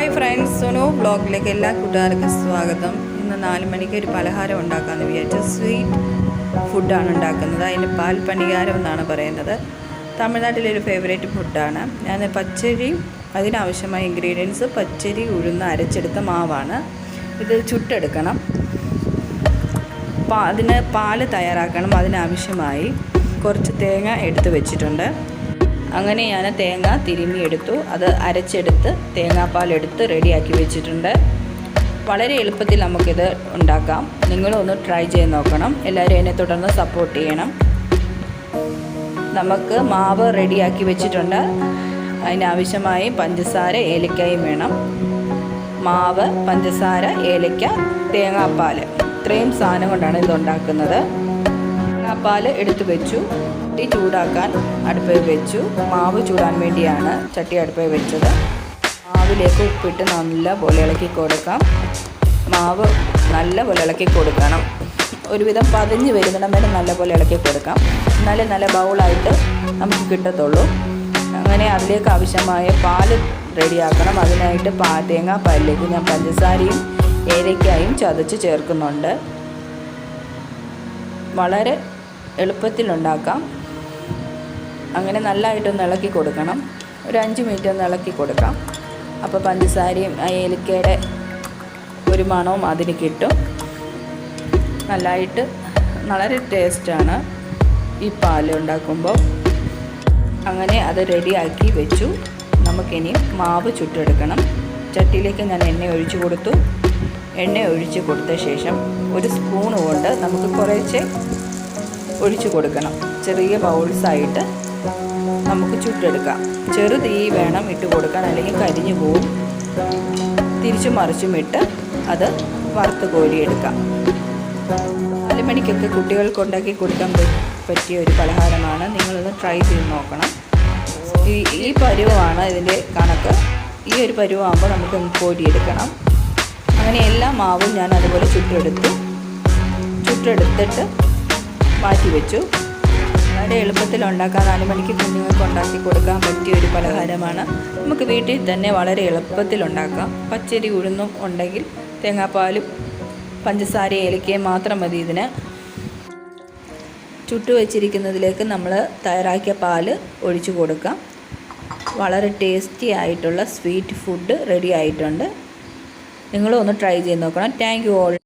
Hi friends Sunu ബ്ലോഗിലേക്ക് എല്ലാ കൂട്ടുകാർക്കും സ്വാഗതം. ഇന്ന് നാല് മണിക്ക് ഒരു പലഹാരം ഉണ്ടാക്കാമെന്ന് വിചാരിച്ചു സ്വീറ്റ് ഫുഡാണ് ഉണ്ടാക്കുന്നത്. അതിന് പാൽ പണികാരം എന്നാണ് പറയുന്നത്. തമിഴ്നാട്ടിലെ ഒരു ഫേവറേറ്റ് ഫുഡാണ് ഞാൻ പച്ചരി അതിനാവശ്യമായ ഇൻഗ്രീഡിയൻസ് പച്ചരി ഉഴുന്ന് അരച്ചെടുത്ത മാവാണ്. ഇത് ചുട്ടെടുക്കണം. അതിന് പാൽ തയ്യാറാക്കണം. അതിനാവശ്യമായി കുറച്ച് തേങ്ങ എടുത്ത് വെച്ചിട്ടുണ്ട്. അങ്ങനെ ഞാൻ തേങ്ങ തിരുമ്മിയെടുത്തു. അത് അരച്ചെടുത്ത് തേങ്ങാപ്പാൽ എടുത്ത് റെഡിയാക്കി വെച്ചിട്ടുണ്ട്. വളരെ എളുപ്പത്തിൽ നമുക്കിത് ഉണ്ടാക്കാം. നിങ്ങളൊന്ന് ട്രൈ ചെയ്ത് നോക്കണം. എല്ലാവരും എന്നെ തുടർന്ന് സപ്പോർട്ട് ചെയ്യണം. നമുക്ക് മാവ് റെഡിയാക്കി വെച്ചിട്ടുണ്ട്. അതിനാവശ്യമായി പഞ്ചസാര ഏലക്കായും വേണം. മാവ് പഞ്ചസാര ഏലക്ക തേങ്ങാപ്പാൽ ഇത്രയും സാധനം കൊണ്ടാണ് ഇത് ഉണ്ടാക്കുന്നത് തേങ്ങാപ്പാൽ എടുത്തു വെച്ചു. ചട്ടി ചൂടാക്കാൻ അടുപ്പിൽ വെച്ചു. മാവ് ചൂടാൻ വേണ്ടിയാണ് ചട്ടി അടുപ്പിൽ വെച്ചത്. മാവിലേക്ക് ഉപ്പിട്ട് നല്ല പോലെ ഇളക്കി കൊടുക്കാം. മാവ് നല്ല പോലെ ഇളക്കി കൊടുക്കണം. ഒരുവിധം പതിഞ്ഞ് വരുന്നിടം വരെ നല്ല പോലെ ഇളക്കി കൊടുക്കാം. നല്ല നല്ല ബൗളായിട്ട് നമുക്ക് കിട്ടത്തുള്ളൂ. അങ്ങനെ അതിലേക്ക് ആവശ്യമായ പാൽ റെഡിയാക്കണം. അതിനായിട്ട് പാ തേങ്ങാപ്പാലിലേക്ക് ഞാൻ പഞ്ചസാരയും ഏലയ്ക്കായും ചതച്ച് ചേർക്കുന്നുണ്ട്. വളരെ എളുപ്പത്തിലുണ്ടാക്കാം. അങ്ങനെ നല്ലതായിട്ടൊന്ന് ഇളക്കി കൊടുക്കണം. ഒരു അഞ്ച് മിനിറ്റ് ഒന്ന് ഇളക്കി കൊടുക്കാം. അപ്പോൾ പഞ്ചസാരയും ഏലക്കയുടെ ഒരു മണവും അതിന് കിട്ടും. നല്ലതായിട്ട് വളരെ ടേസ്റ്റാണ് ഈ പാൽ ഉണ്ടാക്കുമ്പോൾ. അങ്ങനെ അത് റെഡിയാക്കി വെച്ചു. നമുക്കിനി മാവ് ചുട്ടെടുക്കണം. ചട്ടിയിലേക്ക് ഞാൻ എണ്ണ ഒഴിച്ചു കൊടുത്തു. എണ്ണ ഒഴിച്ച് കൊടുത്ത ശേഷം ഒരു സ്പൂൺ കൊണ്ട് നമുക്ക് കുറേശ്ശെ ഒഴിച്ചു കൊടുക്കണം. ചെറിയ ബൗൾസായിട്ട് നമുക്ക് ചുട്ടെടുക്കാം. ചെറു തീ വേണം ഇട്ട് കൊടുക്കാൻ. അല്ലെങ്കിൽ കരിഞ്ഞു പോവും. തിരിച്ചും മറിച്ചും ഇട്ട് അത് വറുത്ത് കോരിയെടുക്കാം. നാല് മണിക്കൊക്കെ കുട്ടികൾക്ക് ഉണ്ടാക്കി കൊടുക്കാൻ പറ്റിയ ഒരു പലഹാരമാണ്. നിങ്ങളൊന്ന് ട്രൈ ചെയ്ത് നോക്കണം. ഈ ഈ പരുവമാണ് ഇതിന്റെ കണക്ക്. ഈ ഒരു പരുവാകുമ്പോൾ നമുക്ക് കോരിയെടുക്കണം. അങ്ങനെ എല്ലാ മാവും ഞാൻ അതുപോലെ ചുട്ടെടുത്തു. ചുട്ടെടുത്തിട്ട് മാറ്റി വെച്ചു. വളരെ എളുപ്പത്തിൽ ഉണ്ടാക്കാൻ നാല് മണിക്ക് കുഞ്ഞുങ്ങൾക്ക് ഉണ്ടാക്കി കൊടുക്കാൻ പറ്റിയ ഒരു പലഹാരമാണ്. നമുക്ക് വീട്ടിൽ തന്നെ വളരെ എളുപ്പത്തിൽ ഉണ്ടാക്കാം. പച്ചരി ഉഴുന്നും ഉണ്ടെങ്കിൽ തേങ്ങാപ്പാലും പഞ്ചസാര ഏലക്കയും മാത്രം മതി ഇതിന്. ചുട്ടു വെച്ചിരിക്കുന്നതിലേക്ക് നമ്മൾ തയ്യാറാക്കിയ പാൽ ഒഴിച്ചു കൊടുക്കാം. വളരെ ടേസ്റ്റി ആയിട്ടുള്ള സ്വീറ്റ് ഫുഡ് റെഡി ആയിട്ടുണ്ട്. നിങ്ങളും ഒന്ന് ട്രൈ ചെയ്ത് നോക്കണം. Thank you all.